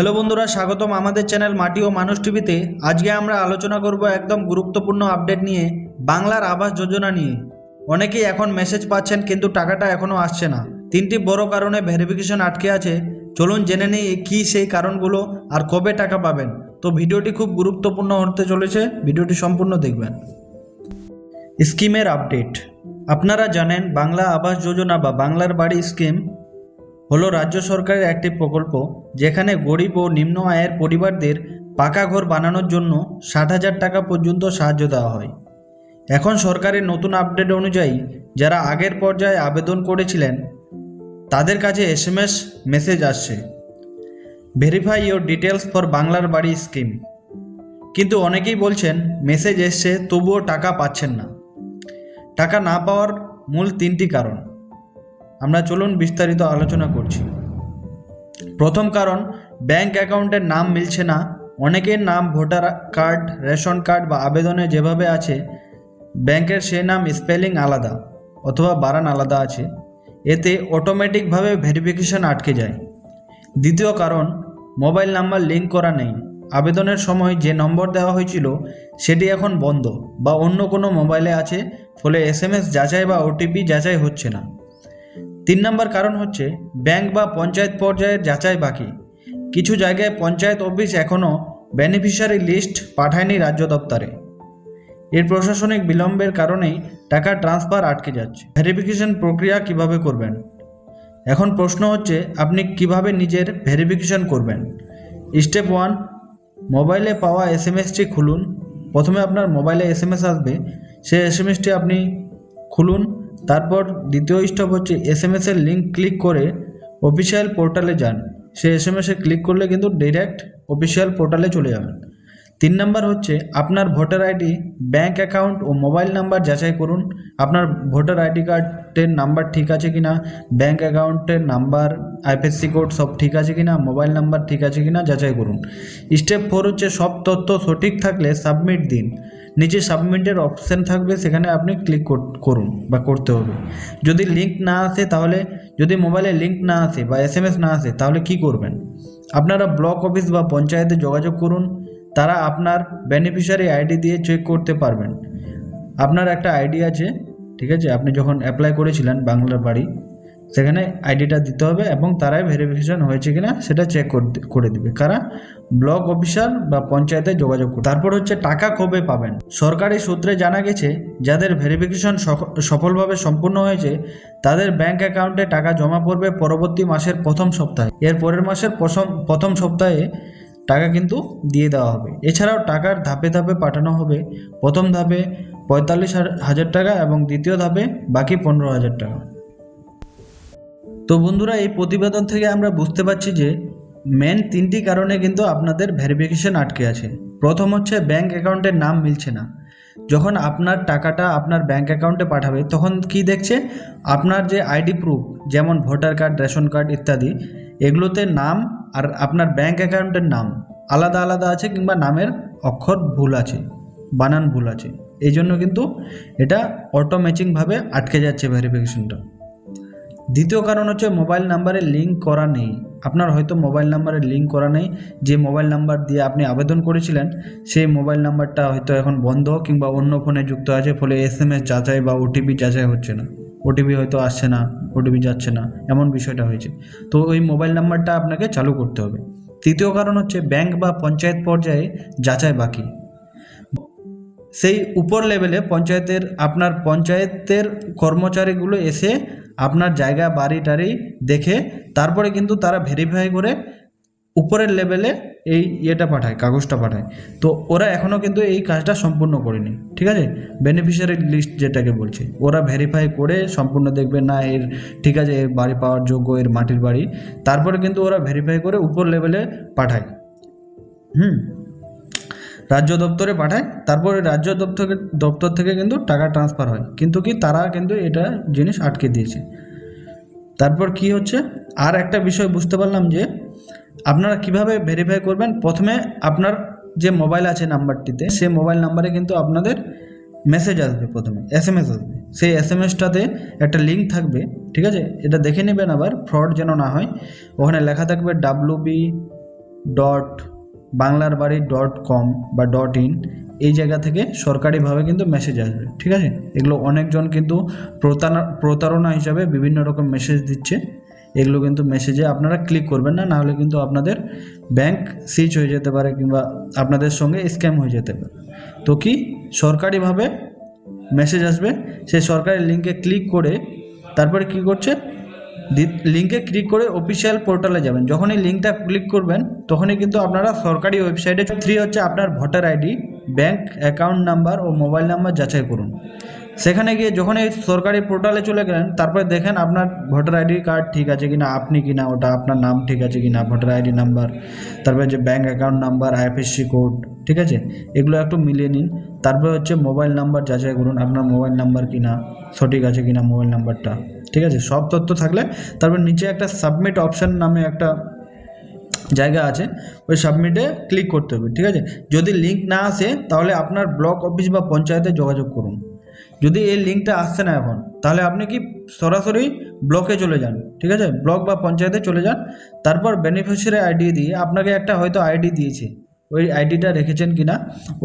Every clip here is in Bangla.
হ্যালো বন্ধুরা, স্বাগতম আমাদের চ্যানেল মাটি ও মানুষ টিভিতে। আজকে আমরা আলোচনা করব একদম গুরুত্বপূর্ণ আপডেট নিয়ে, বাংলার আবাস যোজনা নিয়ে। অনেকেই এখন মেসেজ পাচ্ছেন কিন্তু টাকাটা এখনও আসছে না। তিনটি বড় কারণে ভেরিফিকেশন আটকে আছে। চলুন জেনে নিই কী সেই কারণগুলো আর কবে টাকা পাবেন। তো ভিডিওটি খুব গুরুত্বপূর্ণ হতে চলেছে, ভিডিওটি সম্পূর্ণ দেখবেন। স্কিমের আপডেট। আপনারা জানেন বাংলা আবাস যোজনা বা বাংলার বাড়ি স্কিম হলো রাজ্য সরকারের একটি প্রকল্প যেখানে গরিব ও নিম্ন আয়ের পরিবারদের পাকা ঘর বানানোর জন্য ষাট হাজার টাকা পর্যন্ত সাহায্য দেওয়া হয়। এখন সরকারের নতুন আপডেট অনুযায়ী যারা আগের পর্যায়ে আবেদন করেছিলেন, তাদের কাছে এস এম এস মেসেজ আসছে। ভেরিফাই ইওর ডিটেলস ফর বাংলার বাড়ি স্কিম। কিন্তু অনেকেই বলছেন, মেসেজ এসছে, তবুও টাকা পাচ্ছেন না। টাকা না পাওয়ার মূল তিনটি কারণ। আমরা চলুন বিস্তারিত আলোচনা করছি। প্রথম কারণ, ব্যাংক অ্যাকাউন্টের নাম মিলছে না। অনেকের নাম ভোটার কার্ড, রেশন কার্ড বা আবেদনে যেভাবে আছে, ব্যাংকের সে নাম স্পেলিং আলাদা অথবা বারান আলাদা আছে। এতে অটোমেটিকভাবে ভেরিফিকেশন আটকে যায়। দ্বিতীয় কারণ, মোবাইল নাম্বার লিঙ্ক করা নেই। আবেদনের সময় যে নম্বর দেওয়া হয়েছিল, সেটি এখন বন্ধ বা অন্য কোনো মোবাইলে আছে, ফলে এস যাচাই বা ওটিপি যাচাই হচ্ছে না। তিন নম্বর কারণ হচ্ছে ব্যাংক বা পঞ্চায়েত পর্যায়ের যাচাই বাকি। কিছু জায়গায় পঞ্চায়েত অফিস এখনও বেনিফিশিয়ারি লিস্ট পাঠায়নি রাজ্য দপ্তরে। এর প্রশাসনিক বিলম্বের কারণেই টাকা ট্রান্সফার আটকে যাচ্ছে। ভেরিফিকেশন প্রক্রিয়া কীভাবে করবেন? এখন প্রশ্ন হচ্ছে, আপনি কীভাবে নিজের ভেরিফিকেশন করবেন? স্টেপ ওয়ান, মোবাইলে পাওয়া এস এম এসটি খুলুন। প্রথমে আপনার মোবাইলে এস এম এস আসবে। সেই এস এম এসটি আপনি খুলুন। তারপর দ্বিতীয় স্টপ হচ্ছে এস এম এসের লিঙ্ক ক্লিক করে অফিসিয়াল পোর্টালে যান। সেই এস এম এসে ক্লিক করলে কিন্তু ডিরেক্ট অফিসিয়াল পোর্টালে চলে যাবেন। তিন নাম্বার হচ্ছে আপনার ভোটার আইডি ব্যাংক অ্যাকাউন্ট ও মোবাইল নাম্বার যাচাই করুন। আপনার ভোটার আইডি কার্ডের নাম্বার ঠিক আছে কি না ব্যাংক অ্যাকাউন্টের নাম্বার আইএফএসসি কোড সব ঠিক আছে কি না মোবাইল নাম্বার ঠিক আছে কি না যাচাই করুন। স্টেপ ফোর হচ্ছে সব তথ্য সঠিক থাকলে সাবমিট দিন। নিচে সাবমিটের অপশান থাকবে, সেখানে আপনি ক্লিক করুন বা করতে হবে। যদি লিঙ্ক না আসে তাহলে, যদি মোবাইলে লিঙ্ক না আসে বা এস না আসে তাহলে কি করবেন? আপনারা ব্লক অফিস বা পঞ্চায়েতে যোগাযোগ করুন। তারা আপনার বেনিফিশিয়ারি আইডি দিয়ে চেক করতে পারবেন। আপনার একটা আইডি আছে, ঠিক আছে? আপনি যখন অ্যাপ্লাই করেছিলেন বাংলার বাড়ি, সেখানে আইডিটা দিতে হবে এবং তারাই ভেরিফিকেশন হয়েছে কিনা সেটা চেক করে দিবে। কারা? ব্লক অফিসার বা পঞ্চায়েতে যোগাযোগ করবে তারপর হচ্ছে টাকা কবে পাবেন? সরকারি সূত্রে জানা গেছে, যাদের ভেরিফিকেশন সফলভাবে সম্পূর্ণ হয়েছে, তাদের ব্যাংক অ্যাকাউন্টে টাকা জমা পড়বে পরবর্তী মাসের প্রথম সপ্তাহে। এর পরের মাসের প্রথম প্রথম সপ্তাহে টাকা কিন্তু দিয়ে দেওয়া হবে। এছাড়াও টাকার ধাপে ধাপে পাঠানো হবে। প্রথম ধাপে পঁয়তাল্লিশ হাজার টাকা এবং দ্বিতীয় ধাপে বাকি পনেরো হাজার টাকা। তো বন্ধুরা, এই প্রতিবেদন থেকে আমরা বুঝতে পারছি যে মেন তিনটি কারণে কিন্তু আপনাদের ভেরিফিকেশন আটকে আছে। প্রথম হচ্ছে ব্যাংক অ্যাকাউন্টের নাম মিলছে না। যখন আপনার টাকাটা আপনার ব্যাংক অ্যাকাউন্টে পাঠাবে, তখন কি দেখছে? আপনার যে আইডি প্রুফ যেমন ভোটার কার্ড রেশন কার্ড ইত্যাদি, এগুলোতে নাম আর আপনার ব্যাঙ্ক অ্যাকাউন্টের নাম আলাদা আলাদা আছে কিংবা নামের অক্ষর ভুল আছে, বানান ভুল আছে। এই জন্য কিন্তু এটা অটো ম্যাচিংভাবে আটকে যাচ্ছে ভেরিফিকেশনটা দ্বিতীয় কারণ হচ্ছে মোবাইল নাম্বারে লিঙ্ক করা নেই। আপনার হয়তো মোবাইল নাম্বারে লিঙ্ক করা নেই। যে মোবাইল নাম্বার দিয়ে আপনি আবেদন করেছিলেন, সেই মোবাইল নাম্বারটা হয়তো এখন বন্ধ কিংবা অন্য ফোনে যুক্ত আছে, ফলে এস এম এস যাচাই বা ওটিপি যাচাই হচ্ছে না। ওটিপি হয়তো আসছে না ওটিপি যাচ্ছে না, এমন বিষয়টা হয়েছে। তো ওই মোবাইল নাম্বারটা আপনাকে চালু করতে হবে। তৃতীয় কারণ হচ্ছে ব্যাংক বা পঞ্চায়েত পর্যায়ে যাচাই বাকি। সেই উপর লেভেলে পঞ্চায়েতের, আপনার পঞ্চায়েতের কর্মচারীগুলো এসে আপনার জায়গা, বাড়ি, টাড়ি দেখে তারপরে কিন্তু তারা ভেরিফাই করে উপরের লেভেলে এই ইয়েটা পাঠায়, কাগজটা পাঠায়। তো ওরা এখনও কিন্তু এই কাজটা সম্পূর্ণ করেনি, ঠিক আছে? বেনিফিশিয়ারি লিস্ট যেটাকে বলছে, ওরা ভেরিফাই করে সম্পূর্ণ দেখবে, না, এর, ঠিক আছে, এর বাড়ি পাওয়ার যোগ্য, এর মাটির বাড়ি। তারপরে কিন্তু ওরা ভেরিফাই করে উপর লেভেলে পাঠায়। হুম? রাজ্য দপ্তরে পাঠায়, তারপরে রাজ্য দপ্তর দপ্তর থেকে কিন্তু টাকা ট্রান্সফার হয়। কিন্তু কি, তারা কিন্তু এটা জিনিস আটকে দিয়েছে। তারপর কি হচ্ছে? আর একটা বিষয় বুঝতে পারলাম যে আপনারা কীভাবে ভেরিফাই করবেন? প্রথমে আপনার যে মোবাইল আছে নাম্বারটিতে সে মোবাইল নাম্বারে কিন্তু আপনাদের মেসেজ আসবে প্রথমে এস এম এস আসবে। সেই এস এম এসটাতে একটা লিঙ্ক থাকবে, ঠিক আছে? এটা দেখে নেবেন আবার ফ্রড যেন না হয়। ওখানে লেখা থাকবে ডাব্লু বি. ডট বাংলার বাড়ি ডট কম বা ডট ইন এই জায়গা থেকে সরকারিভাবে কিন্তু মেসেজ আসবে, ঠিক আছে? এগুলো অনেকজন কিন্তু প্রতারণা প্রতারণা হিসাবে বিভিন্ন রকম মেসেজ দিচ্ছে। এগুলো কিন্তু মেসেজে আপনারা ক্লিক করবেন না, নাহলে কিন্তু আপনাদের ব্যাংক সিচ হয়ে যেতে পারে কিংবা আপনাদের সঙ্গে স্ক্যাম হয়ে যেতে পারে। তো কি? সরকারিভাবে মেসেজ আসবে, সেই সরকারি লিঙ্কে ক্লিক করে তারপরে কি করছে? লিঙ্কে ক্লিক করে অফিসিয়াল পোর্টালে যাবেন। যখনই লিঙ্কটা ক্লিক করবেন, তখনই কিন্তু আপনারা সরকারি ওয়েবসাইটে থ্রি হচ্ছে আপনার voter ID bank account number ও মোবাইল নাম্বার যাচাই করুন। সেখানে গিয়ে যখন এই সরকারি পোর্টালে চলে গেলেন, তারপরে দেখেন আপনার ভোটার আইডি কার্ড ঠিক আছে কিনা, আপনি কিনা, ওটা আপনার নাম ঠিক আছে কিনা, ভোটার আইডি নাম্বার, তারপরে যে bank account number IFSC code ঠিক আছে? এগুলো একটু মিলিয়ে নিন। তারপরে হচ্ছে মোবাইল নাম্বার যাচাই করুন, আপনার মোবাইল নাম্বার কিনা, সঠিক আছে কিনা মোবাইল নাম্বারটা ঠিক আছে? সব তথ্য থাকলে, তারপর নিচে একটা সাবমিট অপশান নামে একটা জায়গা আছে, ওই সাবমিটে ক্লিক করতে হবে, ঠিক আছে? যদি লিঙ্ক না আসে, তাহলে আপনার ব্লক অফিস বা পঞ্চায়েতে যোগাযোগ করুন। যদি এই লিঙ্কটা আসছে না এখন, তাহলে আপনি কি সরাসরি ব্লকে চলে যান, ঠিক আছে? ব্লক বা পঞ্চায়েতে চলে যান, তারপর বেনিফিশিয়ারি আইডি দিয়ে আপনাকে একটা হয়তো আইডি দিয়েছে। ওই আইডিটা রেখেছেন কিনা,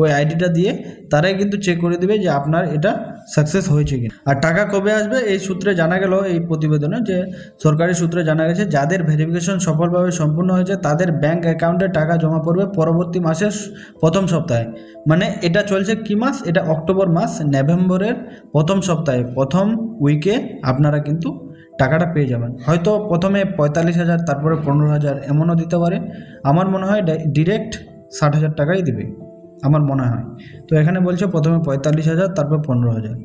ওই আইডিটা দিয়ে তারাই কিন্তু চেক করে দেবে যে আপনার এটা সাকসেস হয়েছে কিনা। আর টাকা কবে আসবে, এই সূত্রে জানা গেল, এই প্রতিবেদনে, যে সরকারি সূত্রে জানা গেছে, যাদের ভেরিফিকেশন সফলভাবে সম্পূর্ণ হয়েছে, তাদের ব্যাংক অ্যাকাউন্টে টাকা জমা পড়বে পরবর্তী মাসের প্রথম সপ্তাহে। মানে এটা চলছে কি মাস? এটা অক্টোবর মাস, নভেম্বরের প্রথম সপ্তাহে। প্রথম উইকে আপনারা কিন্তু টাকাটা পেয়ে যাবেন। হয়তো প্রথমে পঁয়তাল্লিশ হাজার, তারপরে পনেরো হাজার, এমনও দিতে পারে। আমার মনে হয় ডিরেক্ট ষাট হাজার টাকাই দিবে, আমার মনে হয়। তো এখানে বলছে প্রথমে পঁয়তাল্লিশ হাজার, তারপর পনেরো হাজার।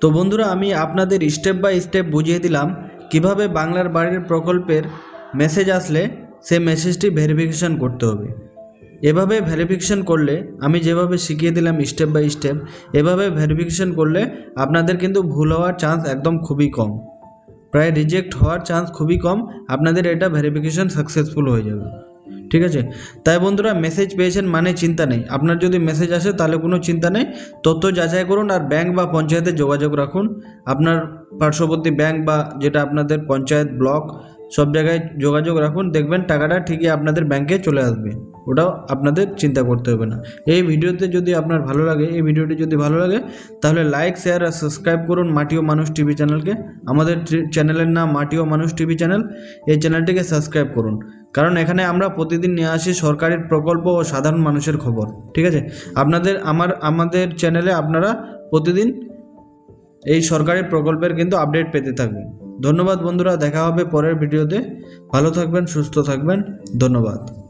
তো বন্ধুরা, আমি আপনাদের স্টেপ বাই স্টেপ বুঝিয়ে দিলাম কীভাবে বাংলার বাড়ির প্রকল্পের মেসেজ আসলে সে মেসেজটি ভেরিফিকেশন করতে হবে। এভাবে ভেরিফিকেশন করলে, আমি যেভাবে শিখিয়ে দিলাম স্টেপ বাই স্টেপ এভাবে ভেরিফিকেশন করলে আপনাদের কিন্তু ভুল হওয়ার চান্স একদম খুবই কম। প্রায় রিজেক্ট হওয়ার চান্স খুবই কম, আপনাদের এটা ভেরিফিকেশন সাকসেসফুল হয়ে যাবে। ঠিক আছে? তাই বন্ধুরা মেসেজ পেয়েছেন মানে চিন্তা নেই। আপনার যদি মেসেজ আসে তাহলে কোনো চিন্তা নেই। তথ্য যাচাই করুন আর ব্যাংক বা পঞ্চায়েতে যোগাযোগ রাখুন। আপনার পার্শ্ববর্তী ব্যাংক বা যেটা আপনাদের পঞ্চায়েত ব্লক সব জায়গায় যোগাযোগ রাখুন। দেখবেন টাকাটা ঠিকই আপনাদের ব্যাংকে চলে আসবে। ওটাও আপনাদের চিন্তা করতে হবে না। এই ভিডিওতে যদি আপনার ভালো লাগে, এই ভিডিওটি যদি ভালো লাগে, তাহলে লাইক শেয়ার আর সাবস্ক্রাইব করুন মাটিও মানুষ টিভি চ্যানেলকে আমাদের চ্যানেলের নাম মাটি ও মানুষ টিভি চ্যানেল এই চ্যানেলটিকে সাবস্ক্রাইব করুন। কারণ এখানে আমরা প্রতিদিন নিয়ে আসি সরকারি প্রকল্প ও সাধারণ মানুষের খবর। ঠিক আছে? আপনাদের, আমার, আমাদের চ্যানেলে আপনারা প্রতিদিন এই সরকারি প্রকল্পের কিন্তু আপডেট পেতে থাকবেন। ধন্যবাদ বন্ধুরা, দেখা হবে পরের ভিডিওতে। ভালো থাকবেন, সুস্থ থাকবেন। ধন্যবাদ।